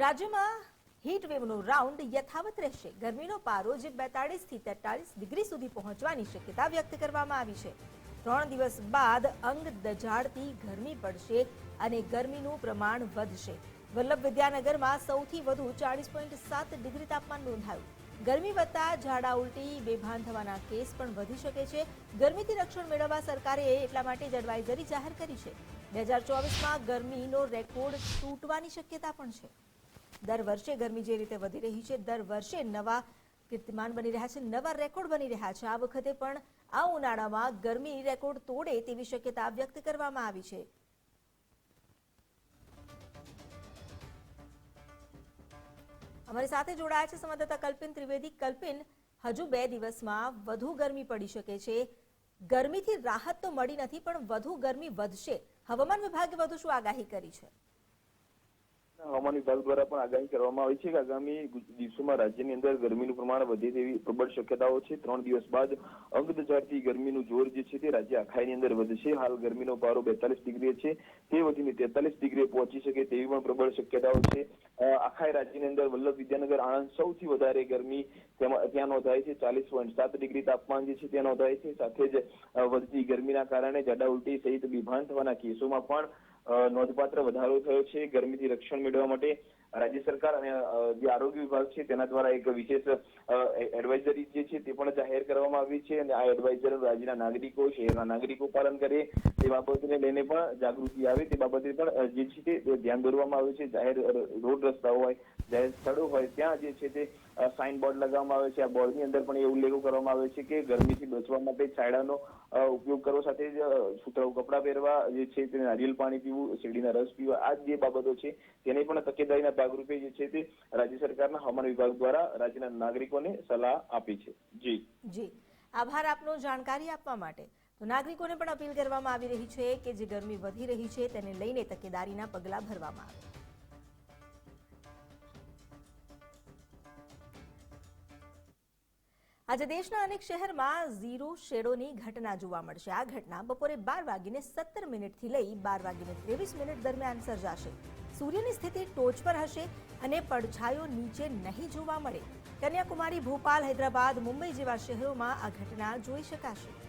રાજ્યમાં હીટવેવનો રાઉન્ડ યથાવત રહેશે. ગરમીનો પારો જે બેતાળીસથી તેતાળીસ ડિગ્રી સુધી પહોંચવાની શક્યતા વ્યક્ત કરવામાં આવી છે. ત્રણ દિવસ બાદ અંગ દજાડતી ગરમી પડશે અને ગરમીનું પ્રમાણ વધશે. વલ્લભ વિદ્યાનગરમાં સૌથી વધુ ચાળીસ પોઈન્ટ સાત ડિગ્રી તાપમાન નોંધાયું. ગરમી વધતા ઝાડા ઉલટી, બેભાન થવાના કેસ પણ વધી શકે છે. ગરમીથી રક્ષણ મેળવવા સરકારે એટલા માટે જ એડવાઇઝરી જાહેર કરી છે. બે હજાર ચોવીસમાં ગરમીનો રેકોર્ડ તૂટવાની શક્યતા પણ છે. દર વર્ષે ગરમી જે રીતે વધી રહી છે, દર વર્ષે નવા કીર્તિમાન બની રહ્યા છે, નવા રેકોર્ડ બની રહ્યા છે. આ વખતે પણ આ ઉનાળામાં ગરમી રેકોર્ડ તોડે તેવી શક્યતા વ્યક્ત કરવામાં આવી છે. અમારી સાથે જોડાયા છે સંવાદદાતા કલ્પિન ત્રિવેદી. કલ્પિન, હજુ બે દિવસમાં વધુ ગરમી પડી શકે છે. ગરમીથી રાહત તો મળી નથી, પણ વધુ ગરમી વધશે. હવામાન વિભાગે વધુ શું આગાહી કરી છે? હવામાન વિભાગ દ્વારા પણ આગાહી કરવામાં આવી છે કે આગામી દિવસોમાં રાજ્યની અંદર ગરમીનું પ્રમાણ વધે તેવી પ્રબળ શક્યતાઓ છે. ત્રણ દિવસ બાદ અંગ ગરમીનું જોર જે છે તે રાજ્ય આખાઈની અંદર વધશે. હાલ ગરમીનો પારો બેતાલીસ ડિગ્રીએ છે. તે વધીને તેતાલીસ ડિગ્રીએ પહોંચી શકે તેવી પણ પ્રબળ શક્યતાઓ છે. આખાઈ રાજ્યની અંદર વલ્લભ વિદ્યાનગર આણંદ સૌથી વધારે ગરમી ત્યાં નોંધાય છે. ચાલીસ પોઈન્ટ સાત ડિગ્રી તાપમાન જે છે ત્યાં નોંધાય છે. સાથે જ વધતી ગરમીના કારણે જાડા ઉલટી સહિત બેભાન થવાના કેસોમાં પણ નોંધપાત્ર વધારો થયો છે. ગરમીથી રક્ષણ મેળવવા માટે રાજ્ય સરકાર અને જે આરોગ્ય વિભાગ છે તેના દ્વારા એક વિશેષ એડવાઇઝરી જે છે તે પણ જાહેર કરવામાં આવી છે અને આ એડવાઇઝર રાજ્યના નાગરિકો, શહેરના નાગરિકો પાલન કરે તે બાબતને લઈને પણ જાગૃતિ આવે તે બાબતે પણ જે છે તે ધ્યાન દોરવામાં આવ્યું છે. જાહેર રોડ રસ્તાઓ હોય, જાહેર સ્થળો હોય, ત્યાં જે છે તે સાઇન બોર્ડ લગાવવામાં આવે છે. આ બોર્ડની અંદર પણ એ ઉલ્લેખો કરવામાં આવે છે કે ગરમીથી બચવા માટે છાયડાનો ઉપયોગ કરવો સાથે જ સુતરાઉ કપડાં પહેરવા, જે છે તે નારિયેલ પાણી પીવું, શેરડીના રસ પીવા, આ જે બાબતો છે તેને પણ તકેદારીના ભાગરૂપે જે છે તે રાજ્ય સરકારના હવામાન વિભાગ દ્વારા રાજ્યના નાગરિકોને સલાહ આપી છે. જી. જી. આભાર આપનો જાણકારી આપવા માટે. તો નાગરિકોને પણ અપીલ કરવામાં આવી રહી છે કે જે ગરમી વધી રહી છે તેને લઈને તકેદારીના પગલાં ભરવામાં આવે. આજે દેશના અનેક શહેરમાં ઝીરો શેડોની ઘટના જોવા મળશે. આ ઘટના બપોરે બાર વાગીને સત્તર મિનિટથી લઈ બાર વાગીને ત્રેવીસ મિનિટ દરમિયાન સર્જાશે. સૂર્યની સ્થિતિ ટોચ પર હશે અને પડછાયો નીચે નહીં જોવા મળે. કન્યાકુમારી, ભોપાલ, હૈદરાબાદ, મુંબઈ જેવા શહેરોમાં આ ઘટના જોઈ શકાશે.